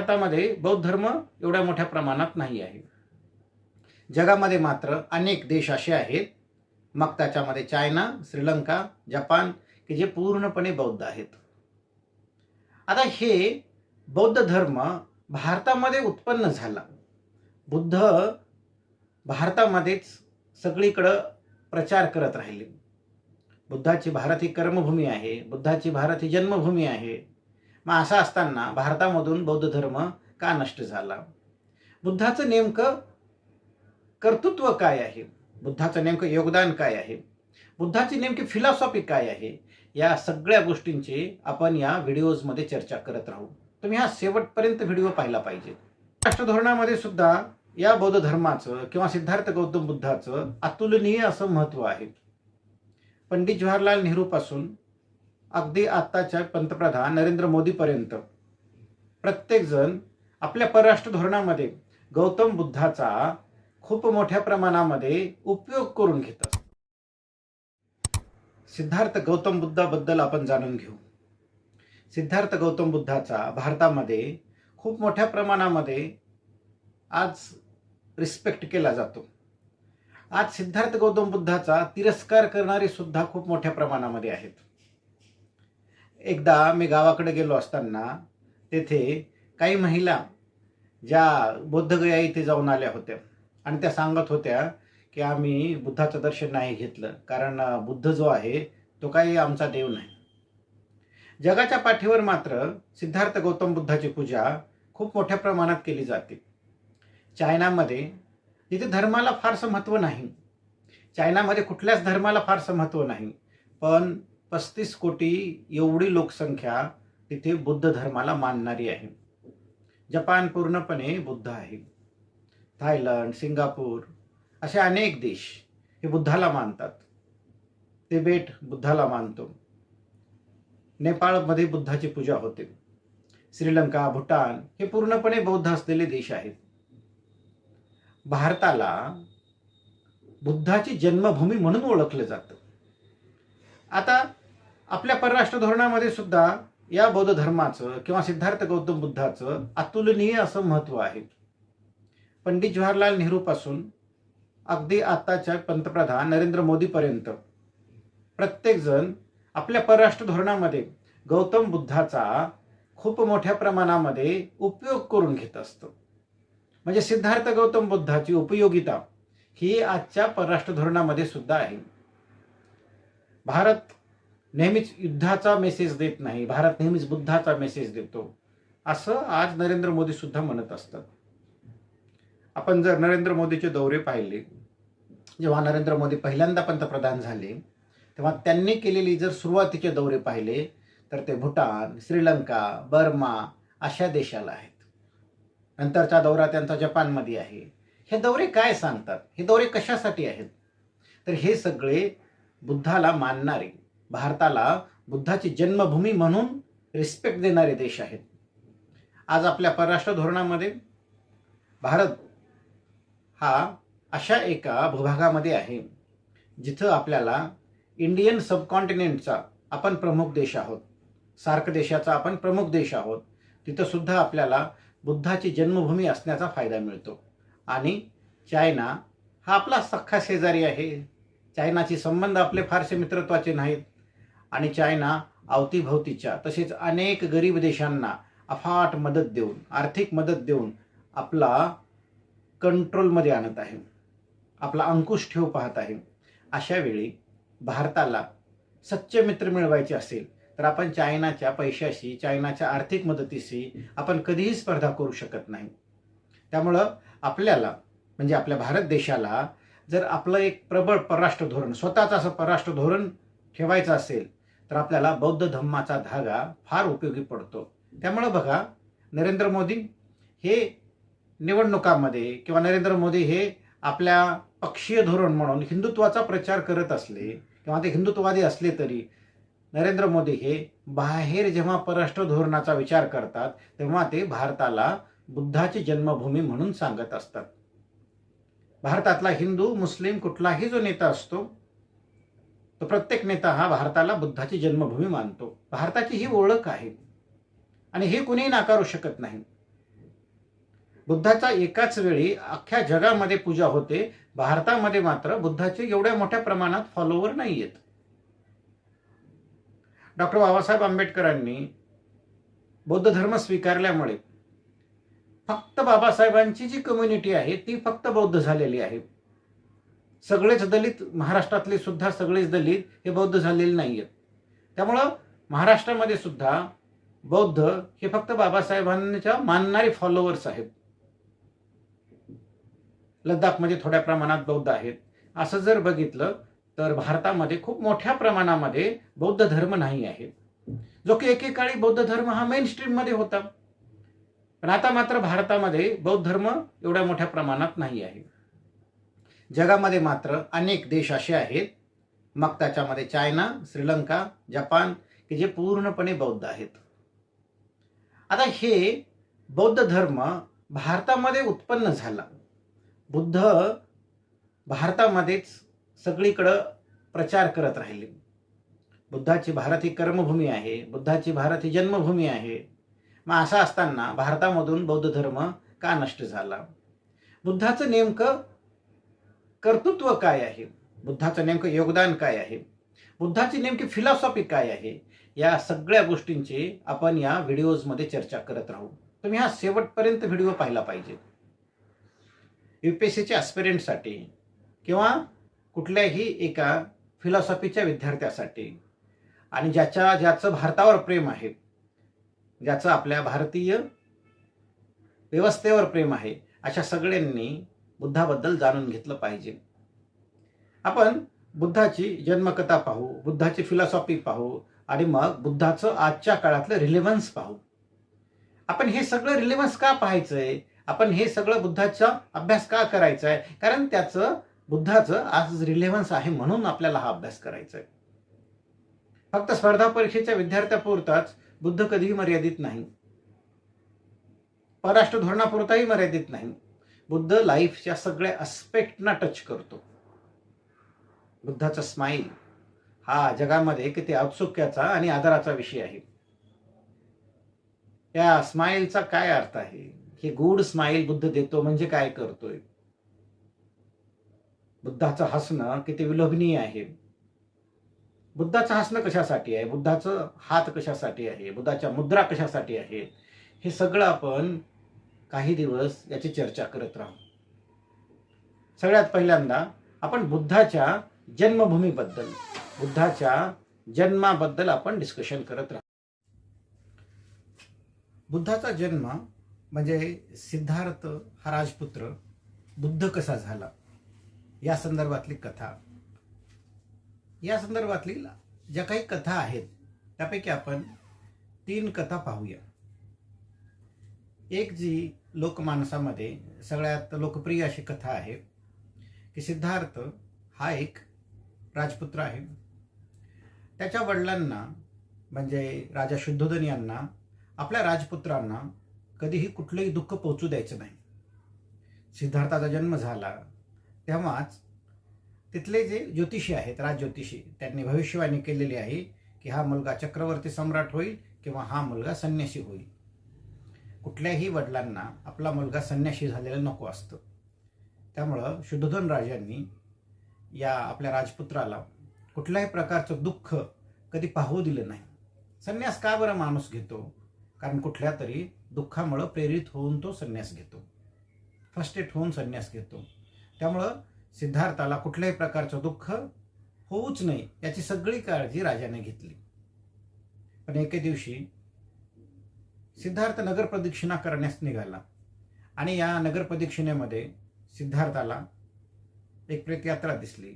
भारतामध्ये बौद्ध धर्म एवढ्या मोठ्या प्रमाणात नाही आहे. जगामध्ये मात्र अनेक देश असे आहेत. मग त्याच्यामध्ये चायना श्रीलंका जपान की जे पूर्णपणे बौद्ध आहेत. आता हे बौद्ध धर्म भारतामध्ये उत्पन्न झाला. बुद्ध भारतामध्येच सगळीकडं प्रचार करत राहिले. बुद्धाची भारत ही कर्मभूमी आहे. बुद्धाची भारत ही जन्मभूमी आहे. मग असं असताना भारतामधून बौद्ध धर्म का नष्ट झाला? बुद्धाचं नेमकं कर्तृत्व काय आहे? बुद्धाचं नेमकं योगदान काय आहे? बुद्धाची नेमकी फिलॉसॉफी काय आहे? या सगळ्या गोष्टींची आपण या व्हिडिओजमध्ये चर्चा करत राहू. तुम्ही हा शेवटपर्यंत व्हिडिओ पाहिला पाहिजे. राष्ट्रधोरणामध्ये सुद्धा या बौद्ध धर्माचं किंवा सिद्धार्थ गौतम बुद्धाचं अतुलनीय असं महत्त्व आहे. पंडित जवाहरलाल नेहरूपासून अगदी आत्ताच्या पंतप्रधान नरेंद्र मोदीपर्यंत. प्रत्येकजण आपल्या परराष्ट्र धोरणामध्ये गौतम बुद्धाचा खूप मोठ्या प्रमाणामध्ये उपयोग करून घेत सिद्धार्थ गौतम बुद्धाबद्दल आपण जाणून घेऊ. सिद्धार्थ गौतम बुद्धाचा भारतामध्ये खूप मोठ्या प्रमाणामध्ये आज रिस्पेक्ट केला जातो. आज सिद्धार्थ गौतम बुद्धाचा तिरस्कार करणारे सुद्धा खूप मोठ्या प्रमाणामध्ये आहेत. एकदा मी गावाकडे गेलो असताना तेथे काही महिला ज्या बोद्धगया इथे जाऊन आल्या होत्या. आणि त्या सांगत होत्या की आम्ही बुद्धाचं दर्शन नाही घेतलं कारण बुद्ध जो आहे तो काही आमचा देव नाही. जगाच्या पाठीवर मात्र सिद्धार्थ गौतम बुद्धाची पूजा खूप मोठ्या प्रमाणात केली जाते. चायनामध्ये तिथे धर्माला फारसं महत्त्व नाही. चायनामध्ये कुठल्याच धर्माला फारसं महत्त्व नाही. पण पस्तीस कोटी एवढी लोकसंख्या तिथे बुद्ध धर्माला मानणारी आहे. जपान पूर्णपणे बुद्ध आहे. थायलंड सिंगापूर असे अनेक देश हे बुद्धाला मानतात. तिबेट बुद्धाला मानतो. नेपाळमध्ये बुद्धाची पूजा होते. श्रीलंका भूटान हे पूर्णपणे बौद्ध असलेले देश आहेत. भारताला बुद्धाची जन्मभूमी म्हणून ओळखलं जातं. आता आपल्या परराष्ट्र धोरणामध्ये सुद्धा या बौद्ध धर्माचं किंवा सिद्धार्थ गौतम बुद्धाचं अतुलनीय असं महत्त्व आहे. पंडित जवाहरलाल नेहरूपासून अगदी आताच्या पंतप्रधान नरेंद्र मोदीपर्यंत प्रत्येकजण आपल्या परराष्ट्र धोरणामध्ये गौतम बुद्धाचा खूप मोठ्या प्रमाणामध्ये उपयोग करून घेत असतो. म्हणजे सिद्धार्थ गौतम बुद्धाची उपयोगिता ही आजच्या परराष्ट्र धोरणामध्ये सुद्धा आहे. भारत नेहमीच युद्धाचा मेसेज देत नाही. भारत नेहमीच बुद्धाचा मेसेज देतो. असं आज नरेंद्र मोदी सुद्धा म्हणत असतात. आपण जर नरेंद्र मोदीचे दौरे पाहिले जेव्हा नरेंद्र मोदी पहिल्यांदा पंतप्रधान झाले तेव्हा त्यांनी केलेली जर सुरुवातीचे दौरे पाहिले तर ते भूटान श्रीलंका बर्मा अशा देशाला आहेत. नंतरचा दौरा त्यांचा जपानमध्ये आहे. हे दौरे काय सांगतात? हे दौरे कशासाठी आहेत? तर हे सगळे बुद्धाला मानणारे भारताला बुद्धाची जन्मभूमी म्हणून रिस्पेक्ट देणारे देश आहेत. आज आपल्या परराष्ट्र धोरणामध्ये भारत हा अशा एका भूभागामध्ये आहे जिथं आपल्याला इंडियन सबकॉन्टिनेंटचा आपण प्रमुख देश आहोत सार्क देशाचा आपण प्रमुख देश आहोत तिथं सुद्धा आपल्याला बुद्धाची जन्मभूमी असण्याचा फायदा मिळतो. आणि चायना हा आपला सख्खा शेजारी आहे. चायनाचे संबंध आपले फारसे मित्रत्वाचे नाहीत. आणि चायना अवतीभवतीच्या तसेच अनेक गरीब देशांना अफाट मदत देऊन आर्थिक मदत देऊन आपला कंट्रोलमध्ये आणत आहे. आपला अंकुश ठेव पाहत आहे. अशा वेळी भारताला सच्चे मित्र मिळवायचे असेल तर आपण चायनाच्या पैशाशी चायनाच्या आर्थिक मदतीशी आपण कधीही स्पर्धा करू शकत नाही. त्यामुळं आपल्याला म्हणजे आपल्या भारत देशाला जर आपलं एक प्रबळ परराष्ट्र धोरण स्वतःचं असं परराष्ट्र धोरण ठेवायचं असेल तर आपल्याला बौद्ध धम्माचा धागा फार उपयोगी पडतो. त्यामुळं बघा नरेंद्र मोदी हे निवडणुकामध्ये किंवा नरेंद्र मोदी हे आपल्या पक्षीय धोरण म्हणून हिंदुत्वाचा प्रचार करत असले किंवा ते हिंदुत्ववादी असले तरी नरेंद्र मोदी हे बाहेर जेव्हा परराष्ट्र धोरणाचा विचार करतात तेव्हा ते भारताला बुद्धाची जन्मभूमी म्हणून सांगत असतात. भारतातला हिंदू मुस्लिम कुठलाही जो नेता असतो तो प्रत्येक नेता हा भारताला बुद्धाची जन्मभूमी मानतो. भारताची ही ओळख आहे. आणि हे कुणीही नाकारू शकत नाही. बुद्धाचा एकाच वेळी अख्ख्या जगामध्ये पूजा होते. भारतामध्ये मात्र बुद्धाचे एवढ्या मोठ्या प्रमाणात फॉलोवर नाही आहेत. डॉक्टर बाबासाहेब आंबेडकरांनी बौद्ध धर्म स्वीकारल्यामुळे फक्त बाबासाहेबांची जी कम्युनिटी आहे ती फक्त बौद्ध झालेली आहे. सगळेच दलित महाराष्ट्रातले सुद्धा सगळेच दलित हे बौद्ध झालेले नाही आहेत त्यामुळं महाराष्ट्रामध्ये सुद्धा बौद्ध हे फक्त बाबासाहेबांच्या मानणारे फॉलोअर्स आहेत. लद्दाखमध्ये थोड्या प्रमाणात बौद्ध आहेत. असं जर बघितलं तर भारतामध्ये खूप मोठ्या प्रमाणामध्ये बौद्ध धर्म नाही आहे जो की एकेकाळी बौद्ध धर्म हा मेन स्ट्रीममध्ये होता. पण आता मात्र भारतामध्ये बौद्ध धर्म एवढ्या मोठ्या प्रमाणात नाही आहे. जगामध्ये मात्र अनेक देश असे आहेत. मग त्याच्यामध्ये चायना श्रीलंका जपान की जे पूर्णपणे बौद्ध आहेत. आता हे बौद्ध धर्म भारतामध्ये उत्पन्न झाला. बुद्ध भारतामध्येच सगळीकडं प्रचार करत राहिले. बुद्धाची भारत ही कर्मभूमी आहे. बुद्धाची भारत ही जन्मभूमी आहे. मग असं असताना भारतामधून बौद्ध धर्म का नष्ट झाला? बुद्धाचं नेमकं कर्तृत्व काय आहे? बुद्धाचं नेमकं योगदान काय आहे? बुद्धाची नेमकी फिलॉसॉफी काय आहे? या सगळ्या गोष्टींची आपण या व्हिडिओजमध्ये चर्चा करत राहू. तुम्ही हा शेवटपर्यंत व्हिडिओ पाहिला पाहिजे. यू पी एस सीच्या ॲस्पिरंटसाठी किंवा कुठल्याही एका फिलॉसॉफीच्या विद्यार्थ्यासाठी. आणि ज्याच्या ज्याचं भारतावर प्रेम आहे ज्याचं आपल्या भारतीय व्यवस्थेवर प्रेम आहे अशा सगळ्यांनी बुद्धाबद्दल जाणून घेतलं पाहिजे. आपण बुद्धाची जन्मकथा पाहू बुद्धाची फिलॉसॉफी पाहू आणि मग बुद्धाचं आजच्या काळातलं रिलेव्हन्स पाहू. आपण हे सगळं रिलेव्हन्स का पाहायचंय? आपण हे सगळं बुद्धाचा अभ्यास का करायचा आहे कारण त्याचं बुद्धाचं आज रिलेव्हन्स आहे म्हणून आपल्याला हा अभ्यास करायचा आहे फक्त स्पर्धा परीक्षेच्या विद्यार्थ्यापुरताच बुद्ध कधीही मर्यादित नाही. परराष्ट्र धोरणापुरताही मर्यादित नाही. बुद्ध लाईफच्या सगळ्या अस्पेक्टना टच करतो. बुद्धाचा स्माईल हा जगामध्ये किती औत्सुक्याचा आणि आदराचा विषय आहे. या स्माईलचा काय अर्थ आहे? हे गुड स्माईल बुद्ध देतो म्हणजे काय करतोय? बुद्धाचं हसणं किती विलोभनीय आहे. बुद्धाचं हसणं कशासाठी आहे? बुद्धाचं हात कशासाठी आहे? बुद्धाच्या मुद्रा कशासाठी आहेत हे सगळं आपण काही दिवस याची चर्चा करत राहू. सगळ्यात पहिल्यांदा आपण बुद्धाच्या जन्मभूमीबद्दल बुद्धाच्या जन्माबद्दल आपण डिस्कशन करत राहू. बुद्धाचा जन्म म्हणजे सिद्धार्थ हा राजपुत्र बुद्ध कसा झाला? या संदर्भातली कथा. या संदर्भातली ज्या काही कथा आहेत त्यापैकी आपण तीन कथा पाहूया. एक जी लोकमानसामध्ये सगळ्यात लोकप्रिय अशी कथा आहे की सिद्धार्थ हा एक राजपुत्र आहे. त्याच्या वडिलांना म्हणजे राजा शुद्धोधन यांना आपल्या राजपुत्रांना कधीही कुठलंही दुःख पोचू द्यायचं नाही. सिद्धार्थाचा जन्म झाला तेव्हाच तिथले जे ज्योतिषी आहेत राजज्योतिषी त्यांनी भविष्यवाणी केलेली आहे की हा मुलगा चक्रवर्ती सम्राट होईल किंवा हा मुलगा संन्यासी होईल. कुठल्याही वडिलांना आपला मुलगा संन्यासी झालेला नको असतं. त्यामुळं शुद्धोधन राजांनी या आपल्या राजपुत्राला कुठल्याही प्रकारचं दुःख कधी पाहू दिलं नाही. संन्यास का बरं माणूस घेतो? कारण कुठल्या तरी दुःखामुळं प्रेरित होऊन तो संन्यास घेतो. फर्स्टेट होऊन संन्यास घेतो. त्यामुळं सिद्धार्थाला कुठल्याही प्रकारचं दुःख होऊच नये याची सगळी काळजी राजाने घेतली. पण एके दिवशी सिद्धार्थ नगर प्रदक्षिणा करण्यास निघाला. आणि या नगर प्रदक्षिणेमध्ये सिद्धार्थाला एक प्रेतयात्रा दिसली.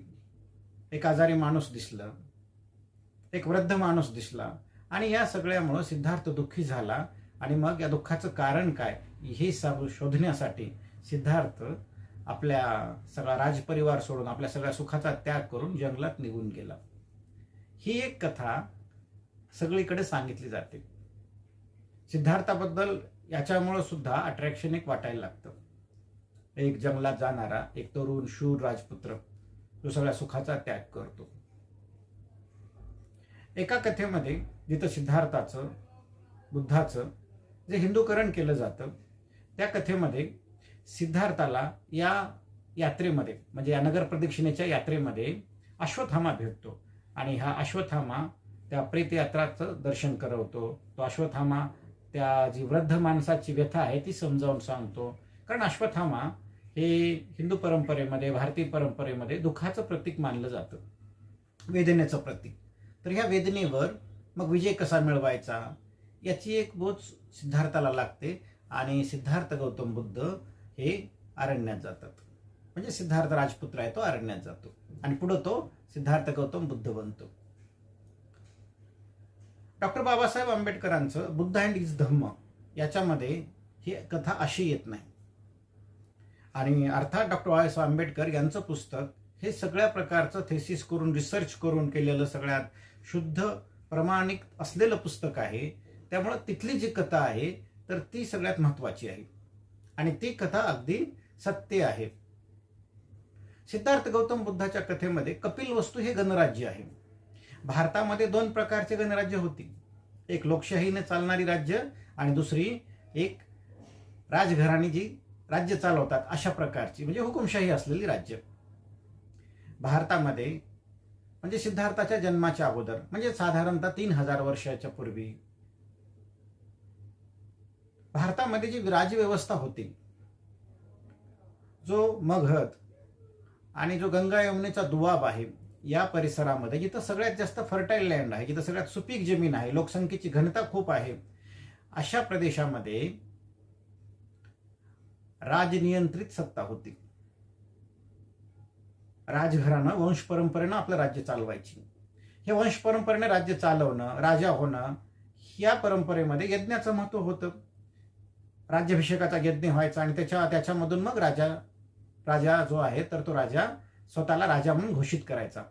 एक आजारी माणूस दिसलं. एक वृद्ध माणूस दिसला. आणि या सगळ्यामुळं सिद्धार्थ दुःखी झाला. आणि मग या दुःखाचं कारण काय हे सब शोधण्यासाठी सिद्धार्थ आपल्या सगळा राजपरिवार सोडून आपल्या सगळ्या सुखाचा त्याग करून जंगलात निघून गेला. ही एक कथा सगळीकडे सांगितली जाते. सिद्धार्थाबद्दल याच्यामुळं सुद्धा अट्रॅक्शन एक वाटायला लागतं. एक जंगलात जाणारा एक तरुण शूर राजपुत्र जो सगळ्या सुखाचा त्याग करतो. एका कथेमध्ये जिथं सिद्धार्थाचं बुद्धाचं जे हिंदूकरण केलं जातं त्या कथेमध्ये सिद्धार्थाला या यात्रेमध्ये म्हणजे या नगर प्रदक्षिणेच्या यात्रेमध्ये अश्वत्थामा भेटतो. आणि हा अश्वत्थामा त्या प्रेतयात्राचं दर्शन करवतो. तो अश्वत्थामा त्या जी वृद्ध माणसाची व्यथा आहे ती समजावून सांगतो. कारण अश्वत्थामा हे हिंदू परंपरेमध्ये भारतीय परंपरेमध्ये दुःखाचं प्रतीक मानलं जातं. वेदनेचं प्रतीक. तर ह्या वेदनेवर मग विजय कसा मिळवायचा? याची एक बोध सिद्धार्थाला लागते आणि सिद्धार्थ गौतम बुद्ध हे अरण्यात जातात. म्हणजे सिद्धार्थ राजपुत्र आहे तो अरण्यात जातो. आणि पुढं तो सिद्धार्थ गौतम बुद्ध बनतो. डॉक्टर बाबासाहेब आंबेडकरांचं बुद्ध अँड इज धम्म याच्यामध्ये ही कथा अशी येत नाही. आणि अर्थात डॉक्टर बाबासाहेब आंबेडकर यांचं पुस्तक हे सगळ्या प्रकारचं थेसिस करून रिसर्च करून केलेलं सगळ्यात शुद्ध प्रमाणिक असलेलं पुस्तक आहे. त्यामुळं तिथली जी कथा आहे तर ती सगळ्यात महत्वाची आहे. आणि ती कथा अगदी सत्य आहे. सिद्धार्थ गौतम बुद्धाच्या कथेमध्ये कपिल वस्तू हे गणराज्य आहे. भारतामध्ये दोन प्रकारचे गणराज्य होती. एक लोकशाहीने चालणारी राज्य आणि दुसरी एक राजघराणी जी राज्य चालवतात अशा प्रकारची म्हणजे हुकुमशाही असलेली राज्य. भारतामध्ये म्हणजे सिद्धार्थाच्या जन्माच्या अगोदर म्हणजे साधारणतः तीन हजार वर्षाच्या पूर्वी भारतामध्ये जी राजव्यवस्था होती जो मगध आणि जो गंगा यमुनेचा दुवाब आहे या परिसरामध्ये जिथं सगळ्यात जास्त फर्टाईल लँड आहे जिथं सगळ्यात सुपीक जमीन आहे लोकसंख्येची घनता खूप आहे अशा प्रदेशामध्ये राजनियंत्रित सत्ता होती. राजघरानं वंश परंपरेनं आपलं राज्य चालवायची. हे वंश परंपरेने राज्य चालवणं राजा होणं या परंपरेमध्ये यज्ञाचं महत्त्व होतं. राज्याभिषेकाचा यज्ञ व्हायचा आणि त्याच्या त्याच्यामधून मग राजा राजा जो आहे तर तो राजा स्वतःला राजा म्हणून घोषित करायचा.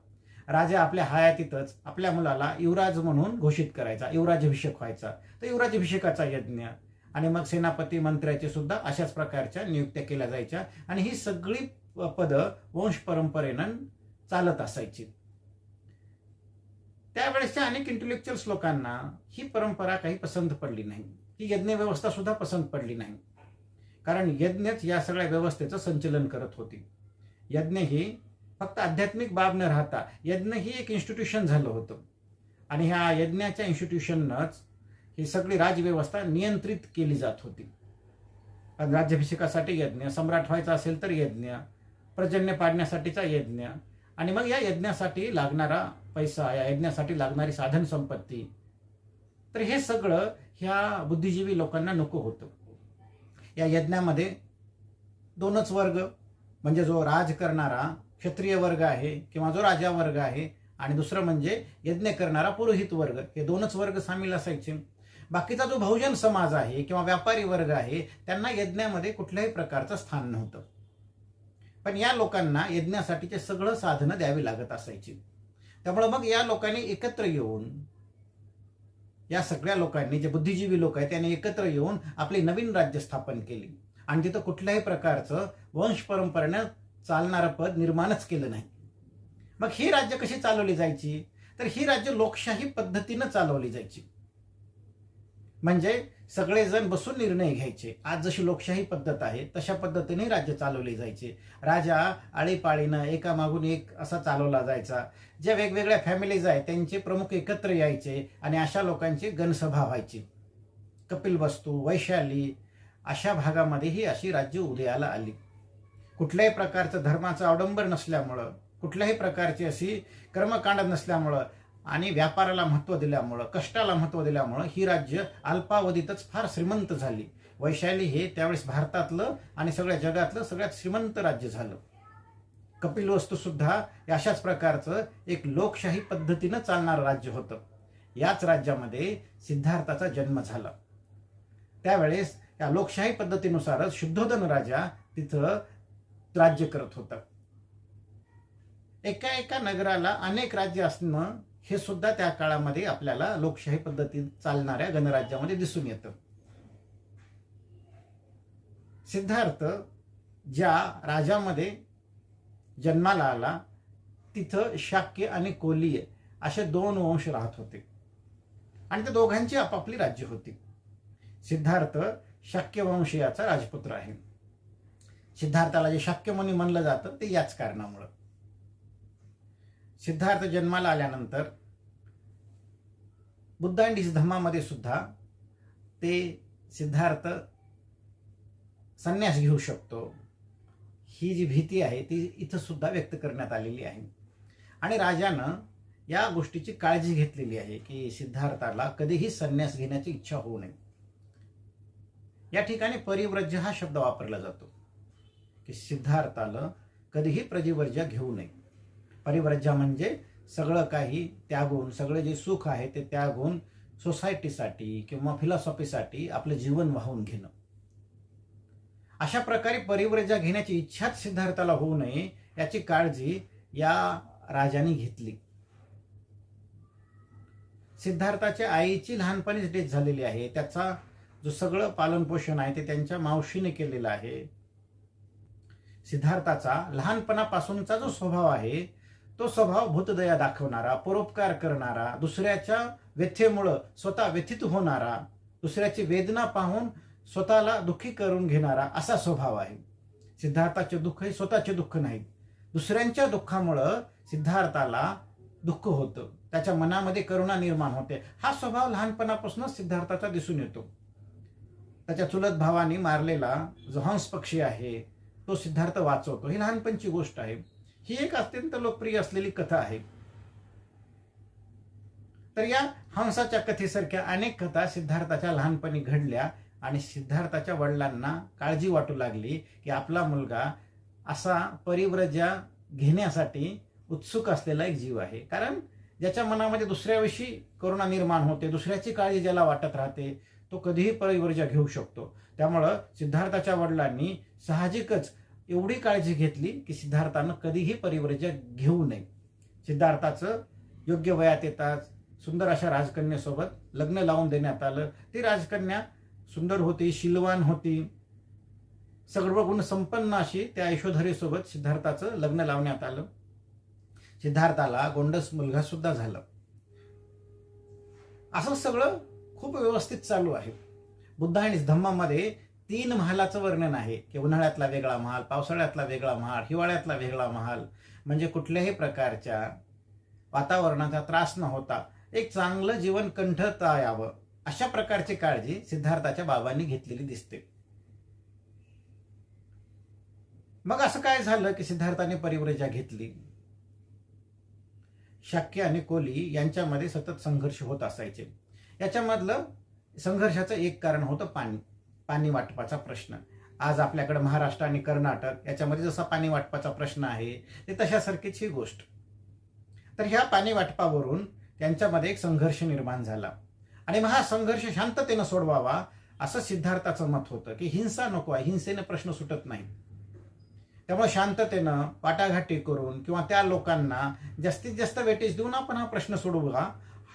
राजा आपल्या हयातीतच आपल्या मुलाला युवराज म्हणून घोषित करायचा. युवराजाभिषेक व्हायचा. तर युवराजाभिषेकाचा यज्ञ आणि मग सेनापती मंत्र्याचे सुद्धा अशाच प्रकारच्या नियुक्त्या केल्या जायच्या आणि ही सगळी पदं वंश परंपरेनं चालत असायची. त्यावेळेसच्या अनेक इंटेलेक्च्युअल्स लोकांना ही परंपरा काही पसंत पडली नाही. ही यज्ञ व्यवस्था सुद्धा पसंत पडली नाही. कारण यज्ञच या सगळ्या व्यवस्थेचं संचलन करत होती. यज्ञ ही फक्त आध्यात्मिक बाब न राहता यज्ञ ही एक इन्स्टिट्यूशन झालं होतं. आणि ह्या यज्ञाच्या इन्स्टिट्यूशनच ही सगळी राजव्यवस्था नियंत्रित केली जात होती. राज्याभिषेकासाठी यज्ञ सम्राट व्हायचा असेल तर यज्ञ प्रजन्य पाडण्यासाठीचा यज्ञ आणि मग या यज्ञासाठी लागणारा पैसा या यज्ञासाठी लागणारी साधन संपत्ती. तर हे सगळं ह्या बुद्धिजीवी लोकांना नको होतं. या यज्ञामध्ये दोनच वर्ग म्हणजे जो राज करणारा क्षत्रिय वर्ग आहे किंवा जो राजा वर्ग आहे आणि दुसरं म्हणजे यज्ञ करणारा पुरोहित वर्ग हे दोनच वर्ग सामील असायचे. बाकीचा जो बहुजन समाज आहे किंवा व्यापारी वर्ग आहे त्यांना यज्ञामध्ये कुठल्याही प्रकारचं स्थान नव्हतं. पण या लोकांना यज्ञासाठीचे सगळं साधनं द्यावी लागत असायची. त्यामुळे मग या लोकांनी एकत्र येऊन या सगळ्या लोकांनी जे बुद्धिजीवी लोक आहेत त्यांनी एकत्र येऊन आपली नवीन राज्य स्थापन केली. आणि तिथं कुठल्याही प्रकारचं वंश परंपरेनं चालणारं पद निर्माणच केलं नाही. मग ही राज्य कशी चालवली जायची? तर ही राज्य लोकशाही पद्धतीनं चालवली जायची. म्हणजे सगळेजण बसून निर्णय घ्यायचे. आज जशी लोकशाही पद्धत आहे तशा पद्धतीने राज्य चालवले जायचे. राजा आळीपाळीनं एकामागून एक असा चालवला जायचा. ज्या वेगवेगळ्या फॅमिलीज आहेत त्यांचे प्रमुख एकत्र यायचे आणि अशा लोकांची गणसभा व्हायची. कपिल वस्तू वैशाली अशा भागामध्ये ही अशी राज्य उदयाला आली. कुठल्याही प्रकारचं धर्माचं अवडंबर नसल्यामुळं कुठल्याही प्रकारची अशी कर्मकांड नसल्यामुळं आणि व्यापाराला महत्त्व दिल्यामुळं कष्टाला महत्त्व दिल्यामुळं ही राज्य अल्पावधीतच फार श्रीमंत झाली. वैशाली हे त्यावेळेस भारतातलं आणि सगळ्या जगातलं सगळ्यात श्रीमंत राज्य झालं. कपिल वस्तूसुद्धा अशाच प्रकारचं एक लोकशाही पद्धतीनं चालणारं राज्य होतं. याच राज्यामध्ये सिद्धार्थाचा जन्म झाला. त्यावेळेस त्या लोकशाही पद्धतीनुसारच शुद्धोधन राजा तिथं राज्य करत होता. एका एका नगराला अनेक राज्य असणं हे सुद्धा त्या काळामध्ये आपल्याला लोकशाही पद्धतीत चालणाऱ्या गणराज्यामध्ये दिसून येतं. सिद्धार्थ ज्या राजामध्ये जन्माला आला तिथं शाक्य आणि कोलीय असे दोन वंश राहत होते. आणि त्या दोघांची आपापली राज्य होती. सिद्धार्थ शाक्यवंशीयाचा राजपुत्र आहे. सिद्धार्थाला जे शाक्यमुनी म्हणलं जातं ते याच कारणामुळं. सिद्धार्थ जन्माला आल्यानंतर बुद्धांडीस धम्मामध्ये सुद्धा ते सिद्धार्थ संन्यास घेऊ शकतो. ही जी भीती आहे ती इथं सुद्धा व्यक्त करण्यात आलेली आहे. आणि राजानं या गोष्टीची काळजी घेतलेली आहे की सिद्धार्थाला कधीही संन्यास घेण्याची इच्छा होऊ नये. या ठिकाणी परिव्रज्य हा शब्द वापरला जातो. की सिद्धार्थाला कधीही प्रतिवर्ज्य घेऊ नये. परिव्रज्या म्हणजे सगळं काही त्यागून सगळं जे सुख आहे ते त्यागून सोसायटीसाठी किंवा फिलॉसॉफीसाठी आपलं जीवन वाहून घेणं. अशा प्रकारे परिव्रजा घेण्याची इच्छाच सिद्धार्थाला होऊ नये याची काळजी या राजाने घेतली. सिद्धार्थाच्या आईची लहानपणीच डेथ झालेली आहे. त्याचा जो सगळं पालन पोषण आहे ते त्यांच्या मावशीने केलेलं आहे. सिद्धार्थाचा लहानपणापासूनचा जो स्वभाव आहे तो स्वभाव भूतदया दाखवणारा परोपकार करणारा दुसऱ्याच्या व्यथेमुळं स्वतः व्यथित होणारा दुसऱ्याची वेदना पाहून स्वतःला दुःखी करून घेणारा असा स्वभाव आहे. सिद्धार्थाचे दुःख हे स्वतःचे दुःख नाही. दुसऱ्यांच्या दुःखामुळं सिद्धार्थाला दुःख होतं. त्याच्या मनामध्ये करुणा निर्माण होते. हा स्वभाव लहानपणापासूनच सिद्धार्थाचा दिसून येतो. त्याच्या चुलत भावानी मारलेला जो हंस पक्षी आहे तो सिद्धार्थ वाचवतो. ही लहानपणची गोष्ट आहे. ही एक अत्यंत लोकप्रिय असलेली कथा आहे. तर या हंसाच्या कथेसारख्या अनेक कथा सिद्धार्थाच्या लहानपणी घडल्या आणि सिद्धार्थाच्या वडिलांना काळजी वाटू लागली की आपला मुलगा असा परिव्रजा घेण्यासाठी उत्सुक असलेला एक जीव आहे. कारण ज्याच्या मनामध्ये दुसऱ्याविषयी करुणा निर्माण होते दुसऱ्याची काळजी ज्याला वाटत राहते तो कधीही परिवर्जा घेऊ शकतो. त्यामुळं सिद्धार्थाच्या वडिलांनी साहजिकच एवढी काळजी घेतली की सिद्धार्थानं कधीही परिवर्जा घेऊ नये. सिद्धार्थाचं योग्य वयात येताच सुंदर अशा राजकन्यासोबत लग्न लावून देण्यात आलं. ती राजकन्या सुंदर होती शिलवान होती. सगळं गुण संपन्न अशी त्या यशोधरेसोबत सिद्धार्थाचं लग्न लावण्यात आलं. सिद्धार्थाला गोंडस मुलगा सुद्धा झाला. असं सगळं खूप व्यवस्थित चालू आहे. बुद्ध आणि धम्मामध्ये तीन महालाचं वर्णन आहे. की उन्हाळ्यातला वेगळा महाल पावसाळ्यातला वेगळा महाल हिवाळ्यातला वेगळा महाल म्हणजे कुठल्याही प्रकारच्या वातावरणाचा त्रास न होता एक चांगलं जीवन कंठता यावं अशा प्रकारची काळजी सिद्धार्थाच्या बाबांनी घेतलेली दिसते. मग असं काय झालं की सिद्धार्थाने परिव्रजा घेतली? शाक्य आणि कोली यांच्यामध्ये सतत संघर्ष होत असायचे. त्याच्यामधलं संघर्षाचं एक कारण होतं पाणी पाणी वाटपाचा प्रश्न. आज आपल्याकडे महाराष्ट्र आणि कर्नाटक याच्यामध्ये जसा पाणी वाटपाचा प्रश्न आहे ते तशासारखीच ही गोष्ट. तर ह्या पाणी वाटपावरून त्यांच्यामध्ये एक संघर्ष निर्माण झाला. आणि मग हा संघर्ष शांततेनं सोडवावा असं सिद्धार्थाचं मत होतं की हिंसा नको आहे हिंसेने प्रश्न सुटत नाही. त्यामुळे शांततेनं वाटाघाटी करून किंवा त्या लोकांना जास्तीत जास्त वेटेज देऊन आपण हा प्रश्न सोडवला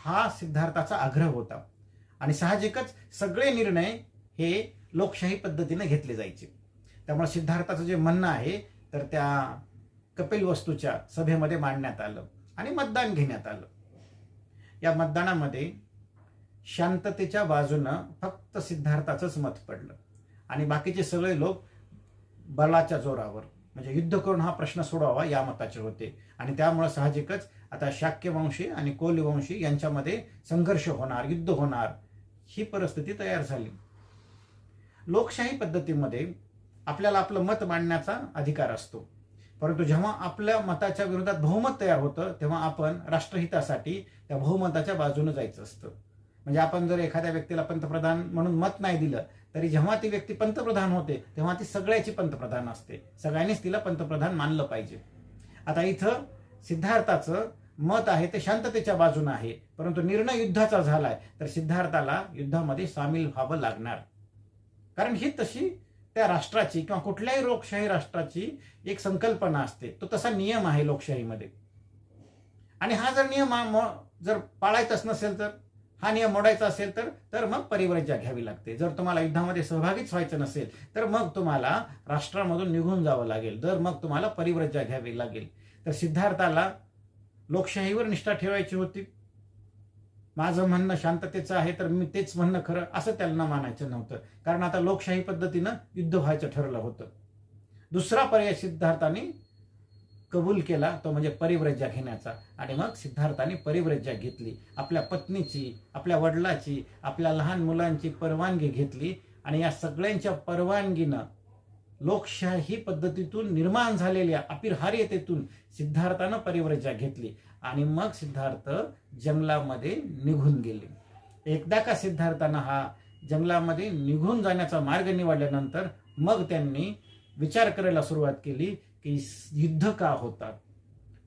हा सिद्धार्थाचा आग्रह होता. आणि साहजिकच सगळे निर्णय हे लोकशाही पद्धतीने घेतले जायचे. त्यामुळे सिद्धार्थाचं जे म्हणणं आहे तर त्या कपिल वस्तूच्या सभेमध्ये मांडण्यात आलं आणि मतदान घेण्यात आलं. या मतदानामध्ये शांततेच्या बाजूनं फक्त सिद्धार्थाचंच मत पडलं. आणि बाकीचे सगळे लोक बलाच्या जोरावर म्हणजे युद्ध करून हा प्रश्न सोडवावा या मताचे होते. आणि त्यामुळे साहजिकच आता शाक्यवंशी आणि कोलिवंशी यांच्यामध्ये संघर्ष होणार युद्ध होणार ही परिस्थिती तयार झाली. लोकशाही पद्धतीमध्ये आपल्याला आपलं मत मांडण्याचा अधिकार असतो. परंतु जेव्हा आपल्या मताच्या विरोधात बहुमत तयार होतं तेव्हा आपण राष्ट्रहितासाठी त्या बहुमताच्या बाजूने जायचं असतं. म्हणजे आपण जर एखाद्या व्यक्तीला पंतप्रधान म्हणून मत नाही दिलं तरी जेव्हा ती व्यक्ती पंतप्रधान होते तेव्हा ती सगळ्याची पंतप्रधान असते. सगळ्यांनीच तिला पंतप्रधान मानलं पाहिजे. आता इथं सिद्धार्थाचं मत आहे ते शांततेच्या बाजूने आहे. परंतु निर्णय युद्धाचा झालाय तर सिद्धार्थाला युद्धामध्ये सामील व्हावं लागणार. कारण ही तशी त्या राष्ट्राची किंवा कुठल्याही लोकशाही राष्ट्राची एक संकल्पना असते. तो तसा नियम आहे लोकशाहीमध्ये. आणि हा जर नियम जर पाळायचाच नसेल तर हा नियम मोडायचा असेल तर तर मग परिव्रजा घ्यावी लागते. जर तुम्हाला युद्धामध्ये सहभागीच व्हायचं नसेल तर मग तुम्हाला राष्ट्रामधून निघून जावं लागेल. तर मग तुम्हाला परिव्रजा घ्यावी लागेल. तर सिद्धार्थाला लोकशाहीवर निष्ठा ठेवायची होती. माझं म्हणणं शांततेचं आहे तर मी तेच म्हणणं खरं असं त्यांना मानायचं नव्हतं. कारण आता लोकशाही पद्धतीनं युद्ध व्हायचं ठरलं होतं. दुसरा पर्याय सिद्धार्थाने कबूल केला तो म्हणजे परिव्रज्या घेण्याचा. आणि मग सिद्धार्थाने परिव्रज्या घेतली. आपल्या पत्नीची आपल्या वडिलाची आपल्या लहान मुलांची परवानगी घेतली. आणि या सगळ्यांच्या परवानगीनं लोकशाही पद्धतीतून निर्माण झालेल्या अपिरहार्यतेतून सिद्धार्थानं परिव्रजा घेतली आणि मग सिद्धार्थ जंगलामध्ये निघून गेले. एकदा का सिद्धार्थानं हा जंगलामध्ये निघून जाण्याचा मार्ग निवडल्यानंतर मग त्यांनी विचार करायला सुरुवात केली की युद्ध का होतात?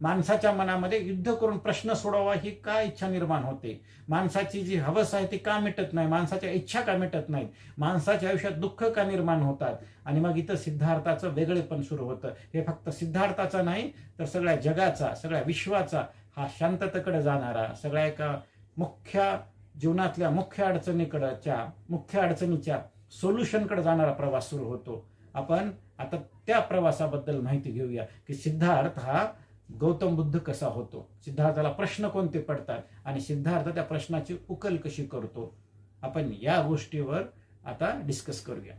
माणसाच्या मनामध्ये युद्ध करून प्रश्न सोडवा ही का इच्छा निर्माण होते? माणसाची जी हवस आहे ती का मिटत नाही? माणसाच्या इच्छा का मिटत नाहीत? माणसाच्या आयुष्यात दुःख का निर्माण होतात? आणि मग इथं सिद्धार्थाचं वेगळेपण सुरू होतं. हे फक्त सिद्धार्थाचा नाही तर सगळ्या जगाचा सगळ्या विश्वाचा हा शांततेकडे जाणारा सगळ्या एका मुख्य जीवनातल्या मुख्य अडचणीकडच्या मुख्य अडचणीच्या सोल्युशनकडे जाणारा प्रवास सुरू होतो. आपण आता त्या प्रवासाबद्दल माहिती घेऊया की सिद्धार्थ हा गौतम बुद्ध कसा होतो? सिद्धार्थाला प्रश्न कोणते पडतात? आणि सिद्धार्थ त्या प्रश्नाची उकल कशी करतो? आपण या गोष्टीवर आता डिस्कस करूया.